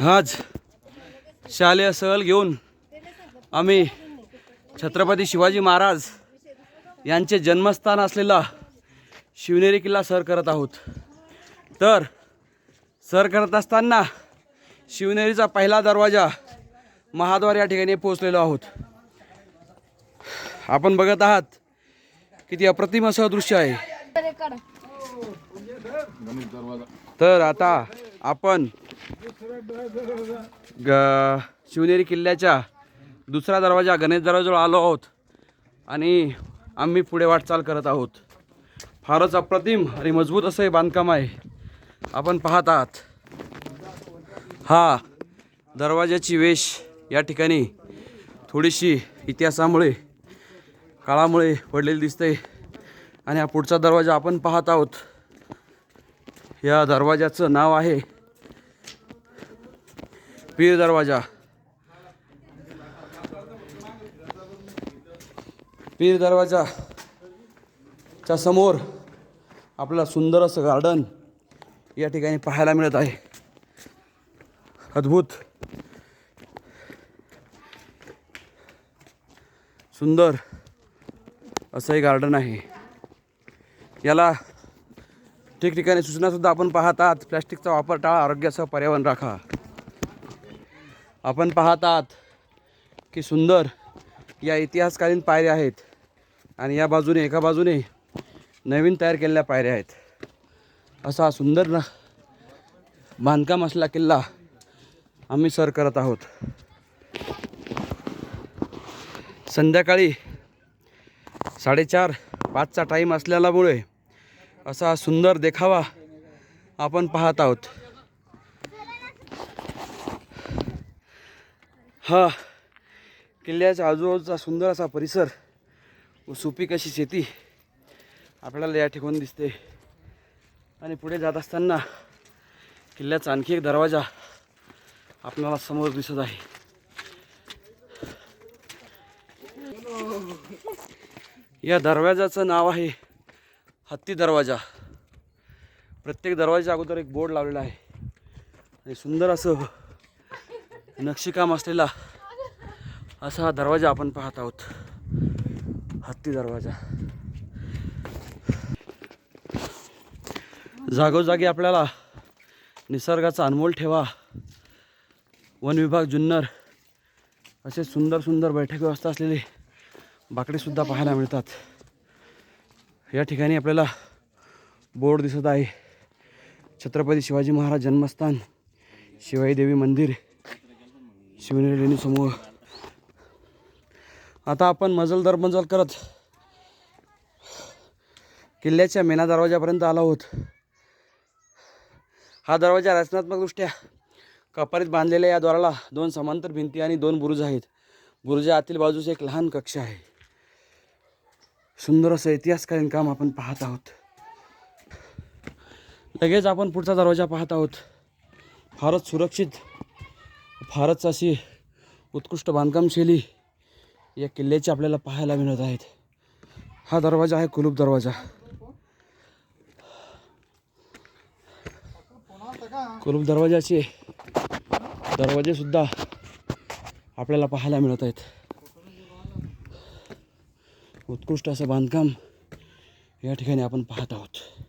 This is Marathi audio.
आज शालेय सहल घेऊन आम्ही छत्रपती शिवाजी महाराज यांचे जन्मस्थान असलेला शिवनेरी किल्ला सर करत आहोत. तर सर करत असताना शिवनेरीचा पहिला दरवाजा महाद्वार या ठिकाणी पोहोचलेलो आहोत. आपण बघत आहात किती अप्रतिम असं दृश्य आहे. तर आता आपण ग शिवनेरी किल्ल्याच्या दुसरा दरवाजा गणेश दरवाजाजवळ आलो आहोत आणि आम्ही पुढे वाटचाल करत आहोत. फारच अप्रतिम आणि मजबूत असं हे बांधकाम आहे. आपण पाहत आहात. हा दरवाजाची वेश या ठिकाणी थोडीशी इतिहासामुळे काळामुळे पडलेली दिसते. आणि हा पुढचा दरवाजा आपण पाहत आहोत. या दरवाजाचं नाव आहे पीर दरवाजा। पीर दरवाजाच्या समोर आपला सुंदर असं गार्डन या ठिकाणी पाहायला मिळत आहे. अद्भुत. सुंदर असं हे गार्डन आहे. याला ठिकठिकाणी सूचनासुद्धा आपण पाहतात. प्लॅस्टिकचा वापर टाळा आरोग्यासह पर्यावरण राखा. आपण पाहत आहात की सुंदर या इतिहासकालीन पायऱ्या आहेत आणि या बाजूने एका बाजूने नवीन तयार केलेल्या पायऱ्या आहेत. असा सुंदर ना बांधकाम असला किल्ला आम्ही सर करत आहोत. संध्याकाळी साडेचार पाचचा टाईम असल्यामुळे असा सुंदर देखावा आपण पाहत आहोत. हा. किल्ल्याच्या आजूबाजूचा सुंदर असा परिसर व सुपीक अशी शेती आपल्याला या ठिकाणी दिसते. आणि पुढे जात असताना किल्ल्याचा आणखी एक दरवाजा आपल्याला समोर दिसत आहे. या दरवाजाचं नाव आहे हत्ती दरवाजा. प्रत्येक दरवाजाच्या अगोदर एक बोर्ड लावलेला आहे. आणि सुंदर असं नक्षीकाम असलेला असा हा दरवाजा आपण पाहत आहोत. हत्ती दरवाजा. जागोजागी आपल्याला निसर्गाचा अनमोल ठेवा. वन विभाग जुन्नर असे सुंदर सुंदर बैठक व्यवस्था असलेले बाकडेसुद्धा पाहायला मिळतात. या ठिकाणी आपल्याला बोर्ड दिसत आहे. छत्रपती शिवाजी महाराज जन्मस्थान शिवाई देवी मंदिर शिवनेरी लेणी समूह. आता आपण मजल दर मजल करत किल्ल्याच्या मेना दरवाजापर्यंत आलो आहोत. हा दरवाजा रचनात्मकदृष्ट्या कपारीत बांधलेल्या या द्वाराला दोन समांतर भिंती आणि दोन बुरुज आहेत. बुरुजा आतील बाजूस एक लहान कक्ष आहे. सुंदर असं इतिहासकालीन काम आपण पाहत आहोत. लगेच आपण पुढचा दरवाजा पाहत आहोत. फारच सुरक्षित फारच अशी उत्कृष्ट बांधकामशैली या किल्ल्याची आपल्याला पाहायला मिळत आहेत. हा दरवाजा आहे कुलूप दरवाजा. कुलूप दरवाजाचे दरवाजेसुद्धा आपल्याला पाहायला मिळत आहेत. उत्कृष्ट असं बांधकाम या ठिकाणी आपण पाहत आहोत.